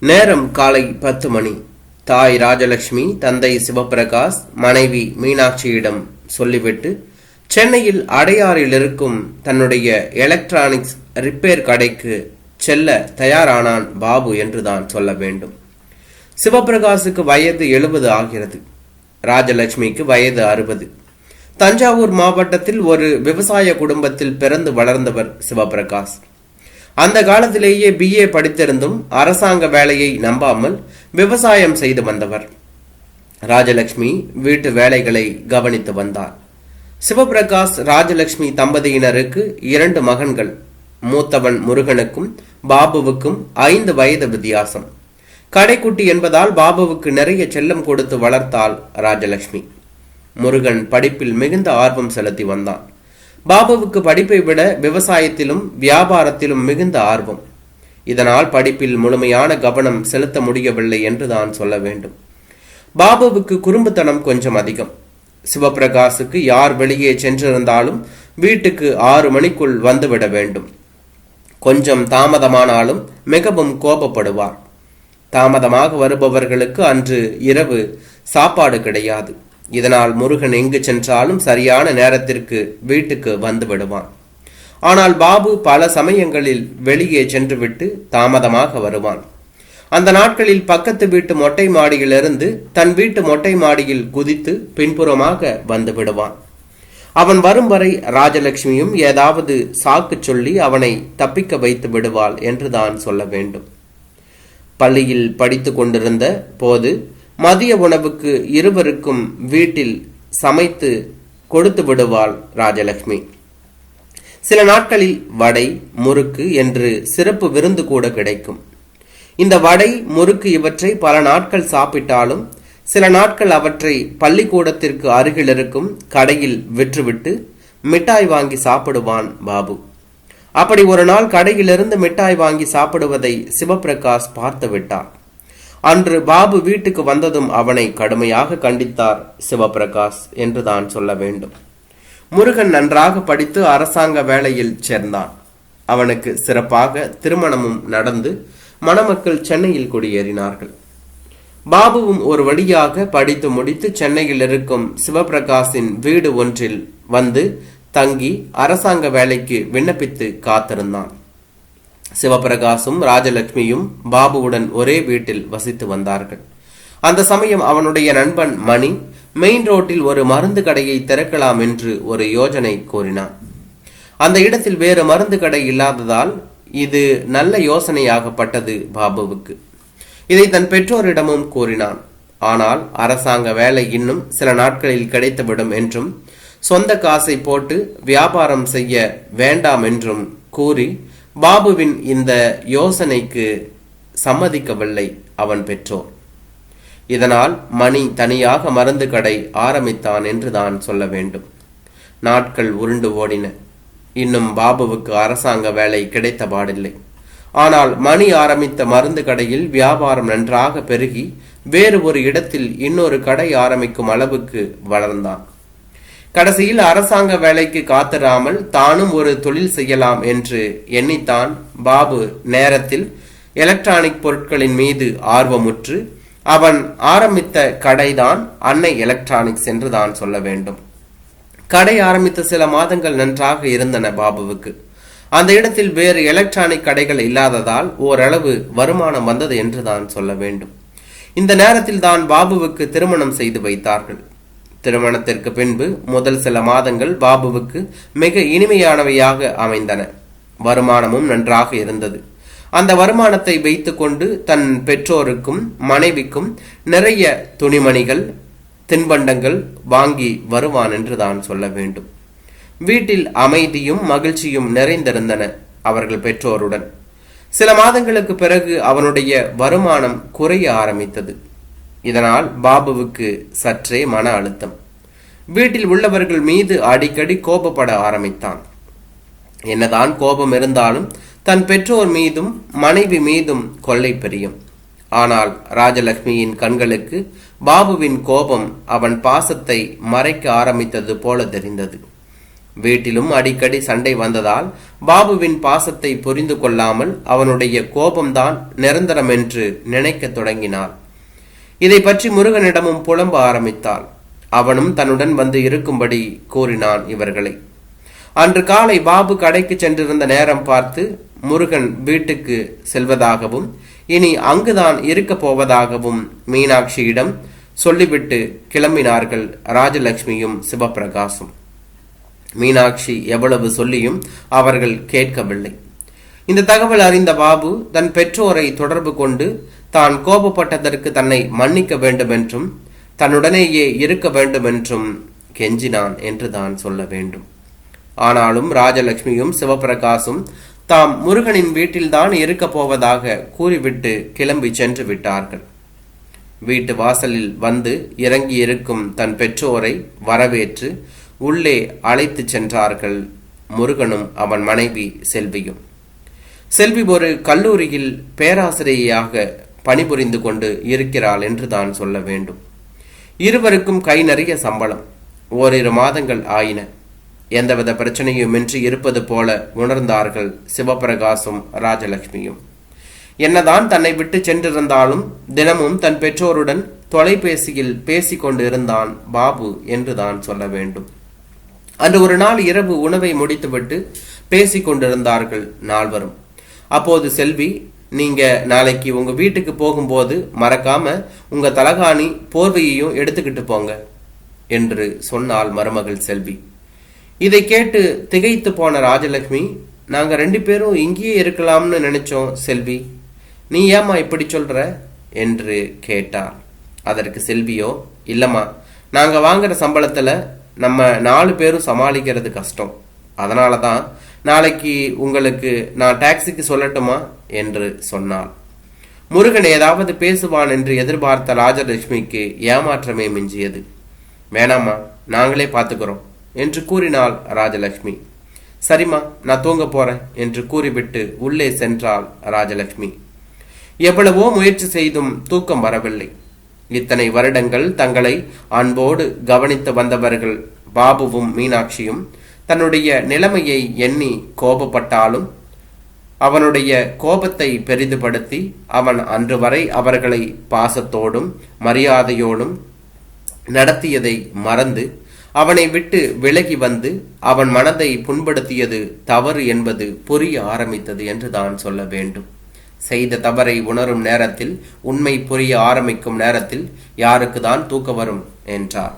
நேரம் காலை பத்து மணி. தாய் ராஜலட்சுமி தந்தை சிவபிரகாஷ் மனைவி மீனாட்சியிடம் சொல்லிவிட்டு சென்னையில் அடையாறில் இருக்கும் தன்னுடைய எலக்ட்ரானிக்ஸ் ரிப்பேர் கடைக்கு செல்ல தயாரானான் பாபு என்றுதான் சொல்ல வேண்டும். சிவபிரகாசுக்கு வயது எழுபது ஆகிறது. ராஜலட்சுமிக்கு வயது அறுபது. தஞ்சாவூர் மாவட்டத்தில் ஒரு விவசாய குடும்பத்தில் பிறந்து வளர்ந்தவர் சிவபிரகாஷ். அந்த காலத்திலேயே பிஏ படித்திருந்தும் அரசாங்க வேலையை நம்பாமல் விவசாயம் செய்து வந்தவர். ராஜலட்சுமி வீட்டு வேலைகளை கவனித்து வந்தார். சிவபிரகாஷ் ராஜலட்சுமி தம்பதியினருக்கு இரண்டு மகன்கள் மூத்தவன் முருகனுக்கும் பாபுவுக்கும் ஐந்து வயது வித்தியாசம். கடைக்குட்டி என்பதால் பாபுவுக்கு நிறைய செல்லம் கொடுத்து வளர்த்தாள் ராஜலட்சுமி முருகன் படிப்பில் மிகுந்த ஆர்வம் செலுத்தி வந்தான். பாபுவுக்கு படிப்பை விட விவசாயத்திலும் வியாபாரத்திலும் மிகுந்த ஆர்வம். இதனால் படிப்பில் முழுமையான கவனம் செலுத்த முடியவில்லை என்று தான் சொல்ல வேண்டும். பாபுவுக்கு குறும்புத்தனம் கொஞ்சம் அதிகம். சிவபிரகாசுக்கு யார் வெளியே சென்றிருந்தாலும் வீட்டுக்கு ஆறு மணிக்குள் வந்துவிட வேண்டும். கொஞ்சம் தாமதமானாலும் மிகவும் கோபப்படுவார். தாமதமாக வருபவர்களுக்கு அன்று இரவு சாப்பாடு கிடையாது. இதனால் முருகன் எங்கு சென்றாலும் சரியான நேரத்திற்கு வீட்டுக்கு வந்து விடுவான். ஆனால் பாபு பல சமயங்களில் வெளியே சென்றுவிட்டு தாமதமாக வருவான். அந்த நாட்களில் பக்கத்து வீட்டு மொட்டை மாடியிலிருந்து தன் வீட்டு மொட்டை மாடியில் குதித்து பின்புறமாக வந்து விடுவான். அவன் வரும் வரை ராஜலட்சுமியும் ஏதாவது சாக்கு சொல்லி அவனை தப்பிக்க வைத்து விடுவாள் என்றுதான் சொல்ல வேண்டும். பள்ளியில் படித்து கொண்டிருந்த போது மதிய உணவுக்கு இருவருக்கும் வீட்டில் சமைத்து கொடுத்து விடுவாள் ராஜலட்சுமி சில நாட்களில் வடை முறுக்கு என்று சிறப்பு விருந்து கூட கிடைக்கும். இந்த வடை முறுக்கு இவற்றை பல நாட்கள் சாப்பிட்டாலும் சில நாட்கள் அவற்றை பள்ளிக்கூடத்திற்கு அருகில் இருக்கும் கடையில் விற்றுவிட்டு மிட்டாய் வாங்கி சாப்பிடுவான் பாபு. அப்படி ஒரு நாள் கடையிலிருந்து மிட்டாய் வாங்கி சாப்பிடுவதை சிவபிரகாஷ் பார்த்து விட்டார். அன்று பாபு வீட்டுக்கு வந்ததும் அவனை கடுமையாக கண்டித்தார் சிவபிரகாஷ் என்று தான் சொல்ல வேண்டும். முருகன் நன்றாக படித்து அரசாங்க வேலையில் சேர்ந்தான். அவனுக்கு சிறப்பாக திருமணமும் நடந்து மணமக்கள் சென்னையில் குடியேறினார்கள். பாபுவும் ஒரு வழியாக படித்து முடித்து சென்னையில் இருக்கும் சிவபிரகாஷின் வீடு ஒன்றில் வந்து தங்கி அரசாங்க வேலைக்கு விண்ணப்பித்து காத்திருந்தான். சிவபிரகாசும் ராஜலட்சுமியும் பாபுவுடன் ஒரே வீட்டில் வசித்து வந்தார்கள். அந்த சமயம் அவனுடைய நண்பன் மணி மெயின் ரோட்டில் ஒரு மருந்து கடையை திறக்கலாம் என்று ஒரு யோஜனை கூறினான். அந்த இடத்தில் வேறு மருந்து கடை இல்லாததால் இது நல்ல யோசனையாகப்பட்டது பாபுவுக்கு. இதை தன் பெற்றோரிடமும் கூறினான். ஆனால் அரசாங்க வேலை இன்னும் சில நாட்களில் கிடைத்துவிடும் என்றும் சொந்த காசை போட்டு வியாபாரம் செய்ய வேண்டாம் என்றும் கூறி பாபுவின் இந்த யோசனைக்கு சம்மதிக்கவில்லை அவன் பெற்றோர். இதனால் மணி தனியாக மருந்து கடை ஆரம்பித்தான் என்று தான் சொல்ல வேண்டும். நாட்கள் உருண்டு ஓடின. இன்னும் பாபுவுக்கு அரசாங்க வேலை கிடைத்த பாடில்லை ஆனால் மணி ஆரம்பித்த மருந்து கடையில் வியாபாரம் நன்றாக பெருகி வேறு ஒரு இடத்தில் இன்னொரு கடை ஆரம்பிக்கும் அளவுக்கு வளர்ந்தான். கடைசியில் அரசாங்க வேலைக்கு காத்திராமல் தானும் ஒரு தொழில் செய்யலாம் என்று எண்ணித்தான் பாபு. நேரத்தில் எலக்ட்ரானிக் பொருட்களின் மீது ஆர்வமுற்று அவன் ஆரம்பித்த கடைதான் அன்னை எலக்ட்ரானிக்ஸ் என்று தான் சொல்ல வேண்டும். கடை ஆரம்பித்த சில மாதங்கள் நன்றாக இருந்தன பாபுவுக்கு. அந்த இடத்தில் வேறு எலக்ட்ரானிக் கடைகள் இல்லாததால் ஓரளவு வருமானம் வந்தது என்று தான் சொல்ல வேண்டும். இந்த நேரத்தில் தான் பாபுவுக்கு திருமணம் செய்து வைத்தார்கள். திருமணத்திற்கு பின்பு முதல் சில மாதங்கள் பாபுவுக்கு மிக இனிமையானவையாக அமைந்தன. வருமானமும் நன்றாக இருந்தது. அந்த வருமானத்தை வைத்துக்கொண்டு தன் பெற்றோருக்கும் மனைவிக்கும் நிறைய துணிமணிகள் தின்பண்டங்கள் வாங்கி வருவான் என்று தான் சொல்ல வேண்டும். வீட்டில் அமைதியும் மகிழ்ச்சியும் நிறைந்திருந்தன அவர்கள் பெற்றோருடன். சில மாதங்களுக்கு பிறகு அவனுடைய வருமானம் குறைய ஆரம்பித்தது. இதனால் பாபுவுக்கு சற்றே மன அழுத்தம். வீட்டில் உள்ளவர்கள் மீது அடிக்கடி கோபப்பட ஆரம்பித்தான். என்னதான் கோபம் இருந்தாலும் தன் பெற்றோர் மீதும் மனைவி மீதும் கொள்ளை பெரியும். ஆனால் ராஜலட்சுமியின் கண்களுக்கு பாபுவின் கோபம் அவன் பாசத்தை மறைக்க ஆரம்பித்தது போல தெரிந்தது. வீட்டிலும் அடிக்கடி சண்டை வந்ததால் பாபுவின் பாசத்தை புரிந்து கொள்ளாமல் அவனுடைய கோபம்தான் நிரந்தரம் என்று நினைக்கத் தொடங்கினாள். இதை பற்றி முருகனிடமும் புலம்ப ஆரம்பித்தாள் அவனும் தன்னுடன் வந்து இருக்கும்படி கூறினான் இவர்களை. அன்று காலை பாபு கடைக்கு சென்றிருந்த நேரம் பார்த்து முருகன் வீட்டுக்கு செல்வதாகவும் இனி அங்குதான் இருக்கப் போவதாகவும் மீனாட்சியிடம் சொல்லிவிட்டு கிளம்பினார்கள் ராஜலட்சுமியும் சிவபிரகாசும். மீனாட்சி எவ்வளவு சொல்லியும் அவர்கள் கேட்கவில்லை. இந்த தகவல் அறிந்த பாபு தன் பெற்றோரை தொடர்பு கொண்டு தான் கோபப்பட்டதற்கு தன்னை மன்னிக்க வேண்டும் என்றும் தன்னுடனேயே இருக்க வேண்டும் என்றும் கெஞ்சினான் என்று தான் சொல்ல வேண்டும். ஆனாலும் ராஜலட்சுமியும் சிவபிரகாசும் தாம் முருகனின் வீட்டில்தான் இருக்கப் போவதாக கூறிவிட்டு கிளம்பி சென்று விட்டார்கள். வீட்டு வாசலில் வந்து இறங்கி இருக்கும் தன் பெற்றோரை வரவேற்று உள்ளே அழைத்து சென்றார்கள் முருகனும் அவன் மனைவி செல்வியும். செல்வி ஒரு கல்லூரியில் பேராசிரியையாக பணிபுரிந்து கொண்டு இருக்கிறாள் என்று தான் சொல்ல வேண்டும். இருவருக்கும் கை நிறைய சம்பளம். ஓரிரு மாதங்கள் ஆயின. எந்தவித பிரச்சனையுமின்றி இருப்பது போல உணர்ந்தார்கள் சிவபிரகாசும் ராஜலட்சுமியும் என்னதான் தன்னை விட்டு சென்றிருந்தாலும் தினமும் தன் பெற்றோருடன் தொலைபேசியில் பேசிக் கொண்டிருந்தான் பாபு என்று தான் சொல்ல வேண்டும். அன்று ஒரு நாள் இரவு உணவை முடித்துவிட்டு பேசிக்கொண்டிருந்தார்கள் நால்வரும். அப்போது செல்வி நீங்கள் நாளைக்கு உங்கள் வீட்டுக்கு போகும்போது மறக்காமல் உங்கள் தலகாணி போர்வையையும் எடுத்துக்கிட்டு போங்க என்று சொன்னாள் மருமகள் செல்வி. இதை கேட்டு திகைத்து போன ராஜலட்சுமி நாங்கள் ரெண்டு பேரும் இங்கேயே இருக்கலாம்னு நினைச்சோம் செல்வி. நீ ஏமா இப்படி சொல்ற? என்று கேட்டார் அதற்கு செல்வியோ இல்லைம்மா நாங்கள் வாங்குற சம்பளத்தில் நம்ம நாலு பேரும் சமாளிக்கிறது கஷ்டம். அதனால தான் நாளைக்கு உங்களுக்கு நான் டாக்ஸிக்கு சொல்லட்டுமா? என்று சொன்னாள். முருகன் ஏதாவது பேசுவான் என்று எதிர்பார்த்த ராஜலட்சுமிக்கு ஏமாற்றமே மிஞ்சியது. வேணாமா நாங்களே பார்த்துக்கிறோம் என்று கூறினாள் ராஜலட்சுமி. சரிம்மா நான் தூங்க போறேன் என்று கூறிவிட்டு உள்ளே சென்றாள் ராஜலட்சுமி. எவ்வளவோ முயற்சி செய்தும் தூக்கம் வரவில்லை. இத்தனை வருடங்கள் தங்களை அன்போடு கவனித்து வந்தவர்கள் பாபுவும் மீனாட்சியும் தன்னுடைய நிலைமையை எண்ணி கோபப்பட்டாலும் அவனுடைய கோபத்தை பெரிதுபடுத்தி அவன் அன்று வரை அவர்களை பாசத்தோடும் மரியாதையோடும் நடத்தியதை மறந்து அவனை விட்டு விலகி வந்து அவன் மனதை புண்படுத்தியது தவறு என்பது புரிய ஆரம்பித்தது என்று தான் சொல்ல வேண்டும். செய்த தவறை உணரும் நேரத்தில் உண்மை புரிய ஆரம்பிக்கும் நேரத்தில் யாருக்கு தான் தூக்க வரும்? என்றார்.